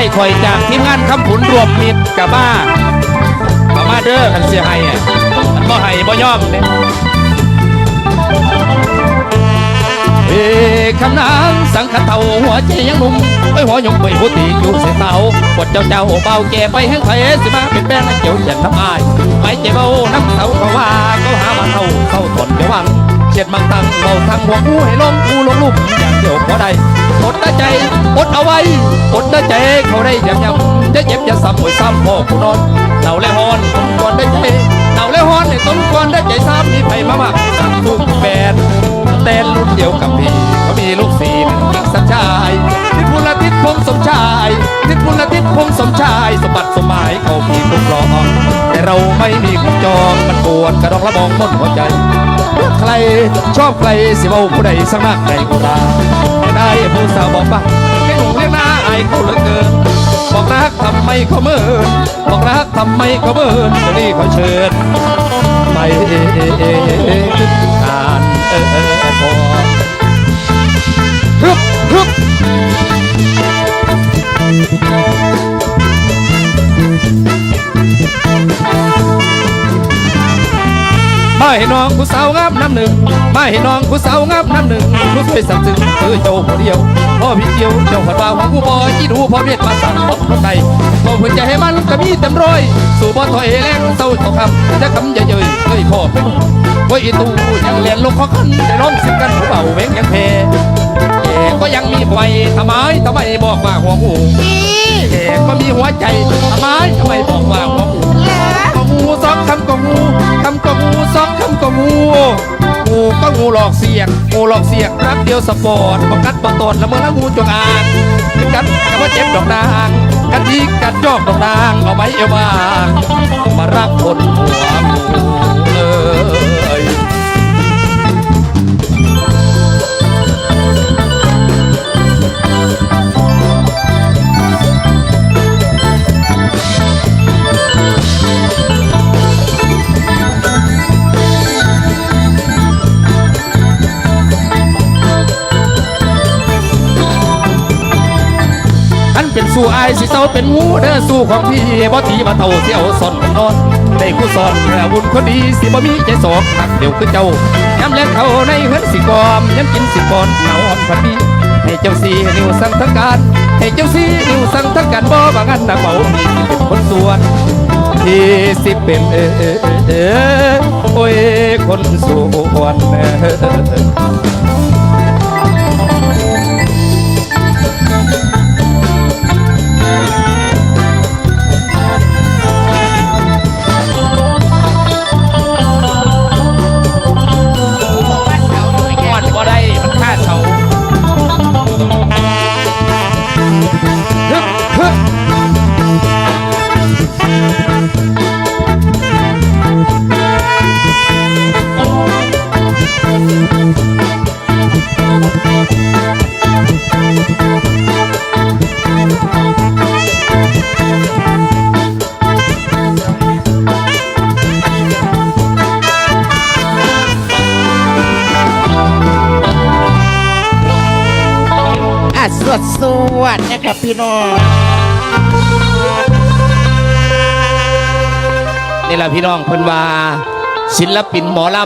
ายคอยจากทีมงานคำผุนรวมมิตรกับมากับมาเด้อกันเสียให้อะมันบ่ให้บ่ยอมเนี่ยเอ้คำนางสังขเทาหัวใจยังหนุ่มไปหัวยงไปหัวตีอยู่เสียเตากดเจ้าเจ้าเบาแก่ไปแห้งไผสิมาเป็นแป้งเกี่ยวจันน้ำอายไม่ใจเบาน้ำเสาเขาว่าเขาหามาเท่าเท่าทนเดี๋ยววัง เช็ดบางตังเบาทางหัวกูให้ลงกูลงลุ่มอย่างเดียวพอได้อดได้ใจอดเอาไว้อดได้ใจเขาได้ยำยำจะเจ็บจะซ้ำหวยซ้ำพ่อกูนอนเหนาและฮอนต้นก่อนได้ใจเหนาและฮอนในต้นก่อนได้ใจซ้ำมีไผ่มามากสั่งทุกแบนแต่รุ่นเดียวกับพี่เขามีลูกสี่หนึ่งสัญชายทิศพุลทิศพงสมชายทิศพุละทิศพงสมชายสมบัติสมหมายเขามีคุ้มรองแต่เราไม่มีคุ้มจองมันปวดกระดองระบองบนหัวใจใครชอบใครสิเว้าผู้ใดสักนักใดก็ได้ได้ผู้สาวบอกป้าแค่หนุ่มเรียกหน้าอายเขาเหลือเกินบอกรักทำไมเขาเมินบอกรักทำไมเขาเมินเดี๋ยวนี้เขาเชิญ ให้น้องผู้สาวงามน้ำหนึ่งมาให้น้องผู้สาวงามน้ำหนึ่งรู้สวยสักซึ้งคือเจ้าผู้เดียวพ่อพี่เดียวเจ้าผัดว่าของผู้บอยที่ดูพ่อเวียดมาสั่งบอกคนใดพ่อเพื่อจะให้มันก็มีเต็มร้อยสู่บ่อถอยแรงเศร้าเท่าคำจะคำเยยเอ้ยพ่อเป็นไว้อีตูยังเรียนลงข้อคันได้ร้องสิบกันผู้เบาเว้งยังเพแกก็ยังมีไฟทำไมทำไมบอกว่าหัวหมูแกก็มีหัวใจทำไมทำไมบอกว่าหัวหมูก็งูสอง คำก็งูคำก็งูสองคำก็งูงูก็งูหลอกเสียงงูหลอกเสียงรักเดียวสปอร์ตบอกกัดบอกตนละเมื่อละงูจงอางกัดกับว่าเจ็บดอกนางกัดที่กัดจอกดอกนางเอาไว้เอวมามารักคนหัวหมูเออ สู่อายสิเศร้าเป็นงูเด้อสู่ของพี่บ่ทีมาเท่าเที่ยวสอนนอนได้คู่สอนอาวุธคนดีสิบ่มีใจสอกหักเดียวคือเจ้าย้ำแลงเขาในเฮือนสิกอมย้ำกินสิกอนเหนาอ่อนพันดีให้เจ้าสีนิ้วสั่งทั้งการให้เจ้าสีนิ้วสั่งทั้งการบ่บางันนักเบาพี่เป็นคนส่วนที่สิเป็นเออเออเออโอ้ยคนส่วนเออมัน ส วดสวดนะครับพี่น้องนี่แหละพี่น้องเพิ่นว่าศิลปินหมอล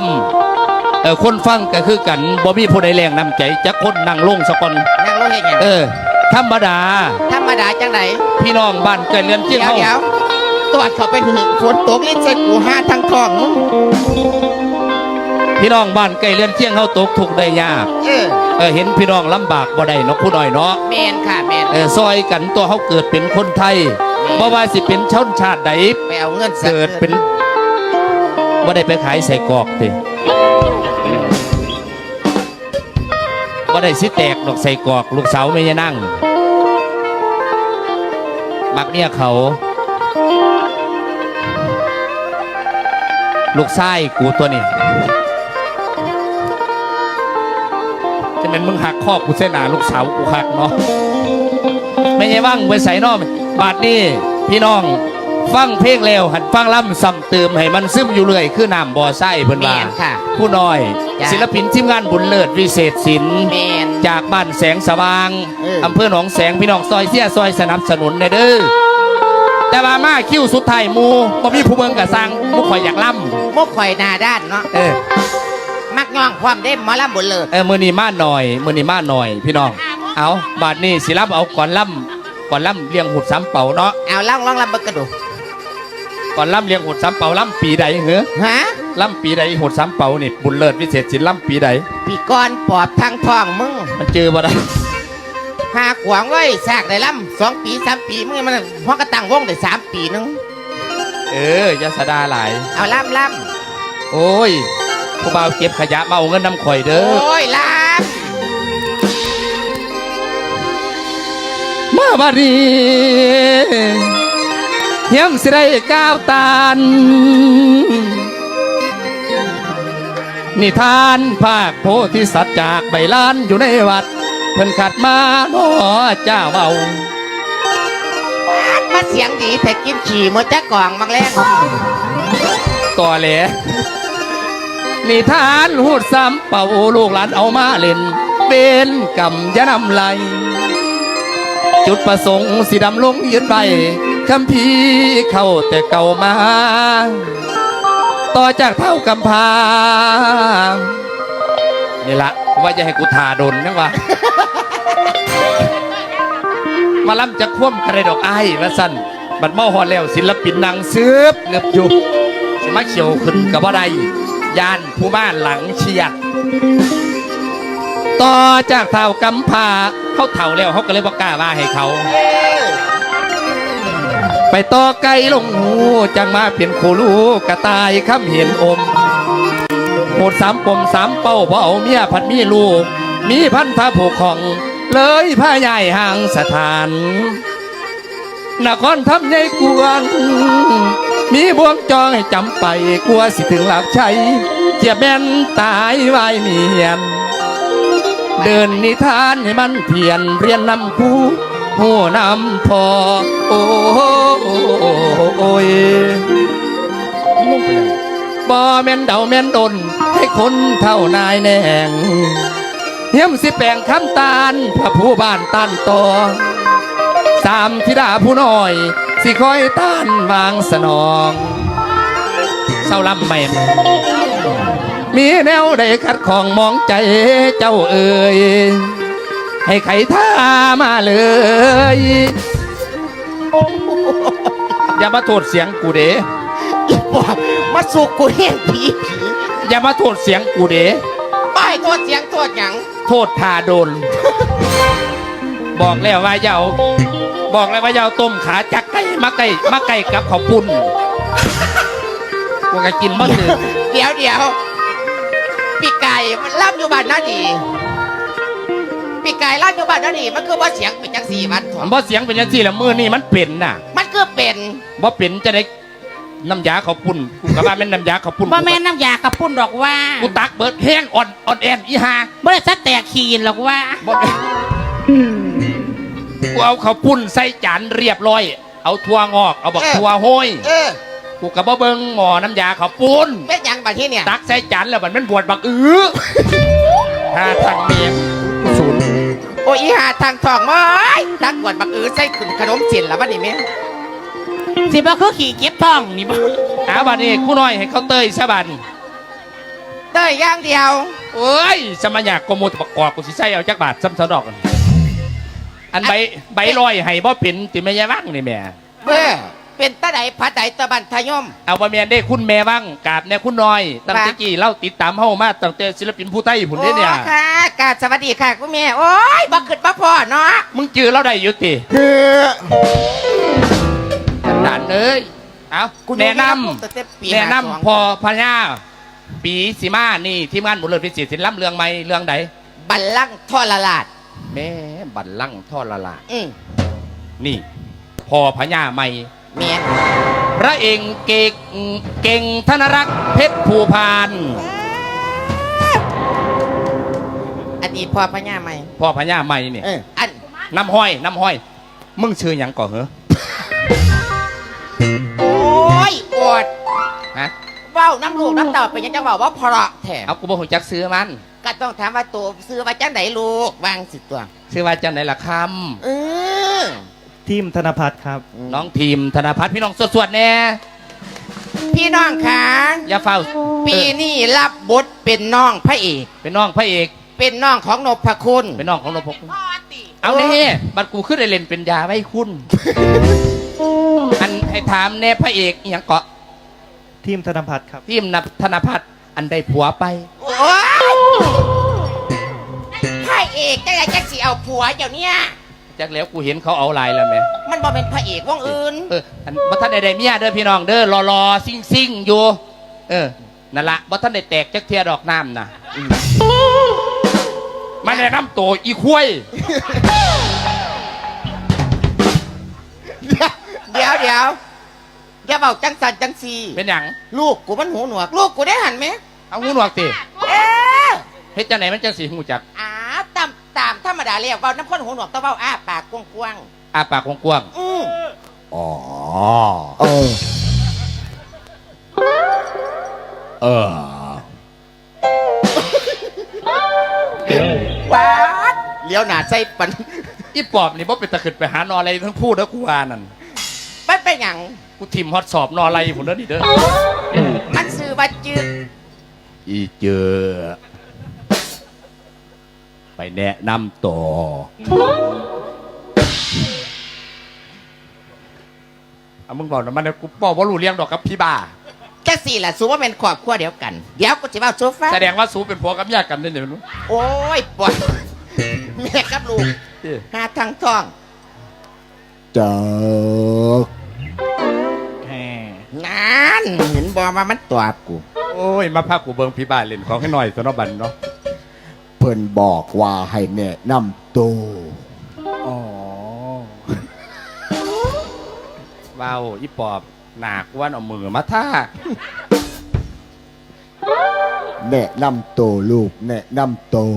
ำเออคนฟังก็คือกันบ่มีผู้ใดแรงนำใจจักคนนั่งลงสักคนนั่งรถเห็นยังเออ ธรรมดา ธรรมดาจังไหนพี่น้องบ้านเกิดเรือนเจียงเดี๋ยวเฮาเดี๋ยวตรวจเขาเป็นหึงฝนตกลิ้นเสกูห้าทั้งทองมึง พี่น้องบ้านใกล้เรือนเจียงเฮาตกทุกข์ได้ยากเออเออเห็นพี่น้องลำบากบ่ได้เนาะผู้น้อยเนาะแมนค่ะแมนเออซอยกันตัวเขาเกิดเป็นคนไทยบ่ว่าสิเป็นชนชาติใดไปเอาเงินสัเกิดเป็นบ่ได้ไปขายใส่กรอกติบ่ได้สิแตกดอกใส่กรอกลูกสาวไม่ยนั่งมักเมียเขาลูกชายกูตัวนี้ จะเป็นมึงหักข้อกูเส้นหนาลูกสาวกูหักเนาะไม่ใช่ว่างไปใส่นอกบาทนี่พี่น้องฟังเพลงแล้วหัดฟังล่ำซ้ำเติมให้มันซึมอยู่เรื่อยคือน้ำบ่อไส้เพิ่นแมว่านค่ะผู้น้อยจ้ะศิลปินทีมงานบุญเลิศวิเศษศิลป์แมนจากบ้านแสงสว่างเออออำเภอหนองแสงพี่น้องซอยเสียซอยสนับสนุนเด้อเด้อแต่ว่ามาคิวสุดท้ายหมูบ่มีผู้เบิ่งกะสั่งผู้ข่อยอยากล่มุกข่อยหนาด้านเนาะำเออ มักย่องความได้หมอลำบุญเลิศเออมือนี้มาหน่อยมือนี้มาหน่อย พี่น้อง เอาบาดนี้สิรับเอาก่อนล่ำก่อนล่ำเลี้ยงหุดสามเป่าเนาะเอาล่องล่องลำเบิกกระดูก่อนล่ำเลี้ยงหุดสามเป่าล่ำปีใดเหรอฮะล่ำปีใดหุดสามเป่านี่บุญเลิศวิเศษศิลป์ล่ำปีใดปีก้อนปอบทางท้องมึงมันเจอบ่ได้หาขวางไว้ซากได้ลำสองปีสามปีมึงมันพอกระตังวงได้สามปีนึงเอออยาสะดาหลายเอาล่ำล่โอ้ย ผู้บ่าวเก็บขยะมาเอาเงินนำข่อยำเด้อ โอ้ยล่มาบาดนี้เฮียมสิได้ก้าวตานนิทานภาคโพธิสัตว์จากใบลานอยู่ในวัด เพิ่นขัดมาโนอเจ้าเบาำมาเสียงดีแต่กินฉี่หมดจะกล่องบางแรงต่อแหล นิทานหูดซ้ำเป่าลูกหลานเอามาเล่นเบนกำยะนำไหลจุดประสงค์สีดำลงยืนใบคำพีร์เข้าแต่เก่ามา ต่อจากเท่ากำพานี่ละว่าจะให้กูทาดนยังวะมาล้ำจะคว่ำกระดอกไอ้ายว่าสั้นบัดเมาฮอดแล้วศิลปินนางซืบเงือบอยู่มาเขียวขึ้นกับว่าใด ย่านผู้บ้านหลังเชียดต่อจากเท่ากำพาเขาเท่าแล้วเขาก็เลยบอกกล้าว่าให้เขา ไปต่อไกลลงหูจังมาเปลี่ยนโคลูกระต่ายคำเห็นอมโหดสามปมสามเป้าพอเอาเมียพัดมีลูก มีพันธะผูกของ เลยพาใหญ่ห่างสถานนครทำใหญ่กวง มีบ่วงจองให้จำไปกลัวสิถึงหลักชัยเจียบแม่นตายวายเมียน เดินนิทานให้มันเพียนเรียนนำคู่หัวนำพอโอ้โอ้ยบ่แม่นเดาแม่นดนให้คนเท่านายแนงเฮียมสิแปลงคำตาลพระผู้บ้านตันตอสามธิดาผู้น้อย สิคอยต้านวางสนองเศร้าลำแม่นมีแนวใดขัดของมองใจเจ้าเอ่ยให้ใครท่ามาเลย อย่ามาโทษเสียงกูเด้อีปอบมาสุกกูเห็นผีผีอย่ามาโทษเสียงกูเด้ป้ายโทษเสียงโทษหยัง โทษทาโดน บอกแล้วว่าอย่าเอา บอกแล้วว่าอย่าเอาต้มขาจักไก่มาไก่มาไก่กับข้าวปุ้นกูก็กินบ่ถึงเดี๋ยวเดี๋ยวปีไก่มันล่ำอยู่บ้านนั่นดีปีไก่ล่ำอยู่บ้านนั่นดีมันคือว่าเสียงเป็นจังสี่วันถอมันนบ่เสียงเป็นยังสี่ละมือนี่มันเป็นน่ะมันคือเป็นบ่เป็นจะได้น้ำยาข้าวปุ้นกูก็ว่าแม่นน้ำยาข้าวปุ้นบ่แม่นน้ำยากระปุ้นดอกว่ากูตักเบิดแห้งอ่อนอ่อนแอนอีหาบ่ได้สักแตกขีนหรอกว่าบ่แม่น กูเอาข้าวปุ้นใส่จานเรียบร้อย เอาถั่วงอก เอาบักถั่วห้อยเออกูก็บ่เบิ่งหม้อน้ำยาข้าวปุ้นเป็นหยังบัดที่เนี่ยตักใส่จานแล้วมันมันบวชบักอื้อหาทางเมียศูนย์โอ้ยอีหาทางทองม้ยตักกวดบักอือใส่ขึ้นขนมเสียนแล้วบัดนี้แม่สิบ่คือขี่เก็บท้องนี่บ่อาบัดนี้กูน้อยให้เขาเตยซะบันเต้ยอย่างเดียวเอ้ยสมัยากกโมตะประกอบกูสิใส่เอาจักบาทซ้ำสะดอก อันใบใบลอยให้บ่เป็นติแม่ยายว่างนี่แม่เบ้อเป็นตาใดผาใดตะบันทะยม เอาว่าแม่นได้คุณแม่ว่างกราบเนี่ยคุณน้อยตั้งแต่ว่ากี้เล่าติดตามเฮามาตั้งแต่ศิลปินผู้ไต้ผุนเด้เนี่ยโอ้ค่ะกราบสวัสดีค่ะคุณแม่โอ้ยบักขึ้นบักพ่อเนาะมึงจือเราได้อยู่ติคือหลานเอ้ยเอาแนะนำแนะนำพอพญาปีสีมานี่ทีมงานบุญเลิศพิเศษศิลป์ล้ำเรื่องใหม่เรื่องใดบัลลังก์ทอละลาด แม่บัลลังก์ทอดละลาอืมนี่ พอพญาใหม่ เมียนพระเอกเก่งเก่งธนรักษ์เพชรภูพาน อดีตพ่อพญาใหม่ พ่อพญาใหม่เนี่ยเออ อันน้ำห้อย น้ำห้อย มึงชื่อหยังก่อนเหรอโอ้ น้ำลูกน้ำเต่าเป็นยังจะบอกว่าเพราะแถมเอากูบ่ฮู้จักซื้อมัน ก็ต้องถามว่าตัวซื้อมาจากไหนลูกวางสิตัวซื้อว่าจังไหนล่ะคเออทีมธนพัฒน์ครับำน้องทีมธนพัฒน์พี่น้องสวดๆแน่พี่น้องคะอย่าเฝ้าปีนี้รับบทเป็นน้องพระเอกเป็นน้องพระเอกเป็นน้องของนพคุณเป็นน้องของนพคุณเอาเน่บัดกูขึ้นได้เล่นเป็นยาไว้คุณ อันให้ถามแน่พระเอกอหย่างเกาะ ทีมธนพัฒน์ครับ ทีมนับธนพัฒน์อันได้ผัวไปโอ้ยพระเอกจะไงจะสิเอาผัวเดี๋ยวเนี้ยจากแล้วกูเห็นเขาเอาลายแล้วไหมมันบ่เป็นพระเอกวงอื่น เอออันบัท่านใดๆเมียเด้อพี่น้องเด้อรอรอซิ่งซิ่งๆอยู่ เออนั่นละบัท่านได้แตกจักเทียดอกน้ำนะมาแนะนำตัวอีคุ้ยเดี๋ยวเดี๋ยว อย่าบอกจังสันจังสีเป็นอย่างลูกกูมันหูหนวก ลูกกูได้หันไหมเอาหูหนวกติเอ๊ะเฮ็ดจังไหนมันจังสีหูจักอ้าตามตามธรรมดาเรียกว่าน้ำข้นหูหนวกต้องเว้าอ้าปากกว้างอาปากกว้างๆอือๆอ๋อเออเออปาดเลี้ยวหนาใจปันอีปอบนี่บ่เป็นตะขึ้นไปหานออะไรทั้งพูดแล้วกูว่านั่น มันเป็นหยังกูทิมฮอตสอบนออะไรผมเด้อนี่เด้อมันซื้อบัจึกอีเจอ ไปแนะนำต่อ เอามึงบอกนะมันนะกูบอกว่ารู้เลี้ยงดอกกับพี่บ้า แค่สี่แหละสูว่าเป็นครอบครัวเดียวกัน เดี๋ยวกูจะเว้าโซฟาแสดงว่าสูเป็นผัวกับญาติกันได้เนี่ยรู้โอ้ยปวดแม่ครับลูกเอ้ยหาทางท้องเจอแหมนานเห็นบอมามันตอบกู โอ้ย มาพากูเบิงพี่บ้าเล่นของให้หน่อยสนอบันเนาะเพิ่นบอกว่าให้แนะนำตัวอ๋อว้าวอีปอบหนักวันเอามือมาท่าแนะนำตัวลูก แนะนำตัว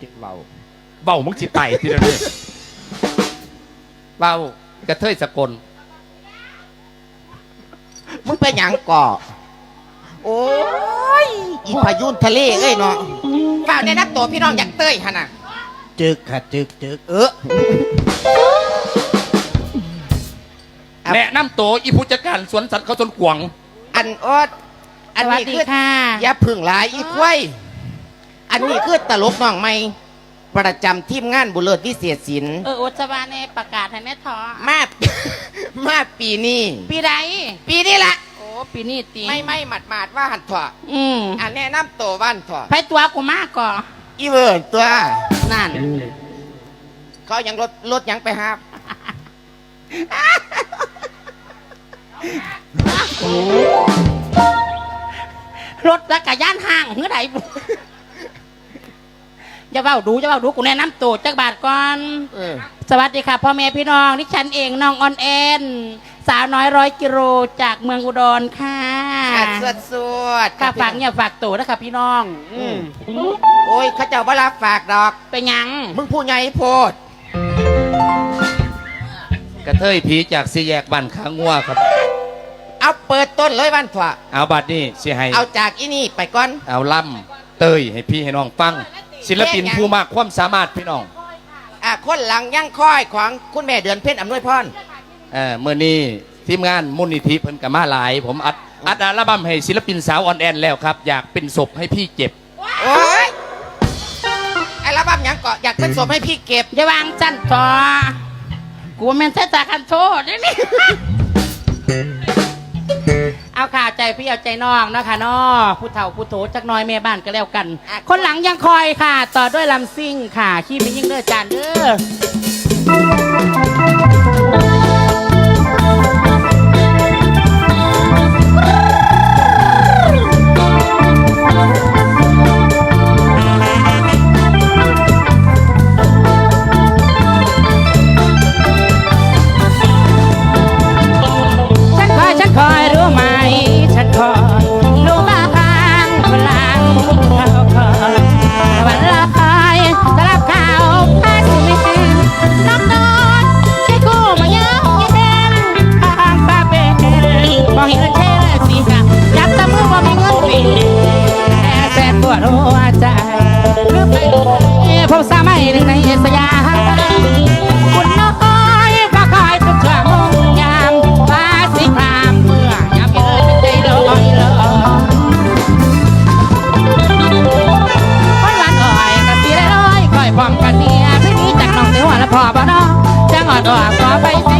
จึกเบาเบามึงสิไตทีเดียวนี้เบา กระเทยสกลมึงเป็นหยังก่อโอ้ยอีพายุนทะเลเอ้ยเนาะฝ่าวในนักตัวพี่น้องอยากเต้ยฮะน่ะจึกค่ะจึกจึกเออครับแนะนำตัวอีผู้จัดการสวนสัตว์เขาสวนขวางอันอดอันสวัสนี้ดีคือค่ะอย่าพึ่งหลายอีกไว้ยอันนี้คือตลกน้องใหม่ ประจำทีมงานบุเลิศวิเศษศิลป์เอออุจบาเนประกาศให้แน่ทอมา มาปีนี้ปีใดปีนี้ละโอ้ปีนี้ตีไม่ไม่หมัดหมาดๆว่าหันถอดอืมอันแนะนำตัวบ้านถอดไปตัวกูมากก่ออีเวิร์นตัว นั่น เขายังรถรถยังไปครับรถจักรยานห้างเมื่อไหร่ จะเบ้าดูจะเบ้าดูกูแนะนำตัวจักบาทก่อน เออสวัสดีค่ะพ่อแม่พี่น้องดิฉันเองน้องออนแอนสาวน้อยร้อยกิโลจากเมืองอุดรค่ะอัดสวดสวดค่ะฝากเนี่ยฝากตัวนะคะพี่น้อง อืมโอ้ยเขาเจ้าบ่รับฝากดอก เป็นหยัง มึงผู้ใหญ่โพด กระเทยผีจากสี่แยกบ้านข้างงัวครับ เอาเปิดต้นเลยวันถอดเอาบัดนี้สิให้เอาจากอีนี่ไปก่อน เอาล่ำเตยให้พี่ให้น้องฟัง ศิลปินผู้มากความสามารถพี่น้องอะคนหลังยั่งค่อยของคุณแม่เดือนเพ็ญอำนวยพรเออเมื่อนี้ทีมงานมูลนิธิเพิ่นกับมาหลาย ผมอัดอัดอัลบั้มให้ศิลปินสาวออนแอนแล้วครับ อยากเป็นศพให้พี่เจ็บโอ้ยไอ้ระบัมหยังเกาะอยากเป็นศพให้พี่เก็บอย่าวางจันต่อกูว่าแม่นใช้ตาคันโทษนี่นี่เอาข่าว ใจพี่เอาใจน้องเนาะคะเนาะผู้เฒ่าผู้โถจักหน้อยแม่บ้านก็แล้วกัน คนหลังยังคอยค่ะ ต่อด้วยลำซิ่งค่ะ ขี้ไปยิ่งเด้อจานเด้อ ขอบ้านาจังอดอวกขไป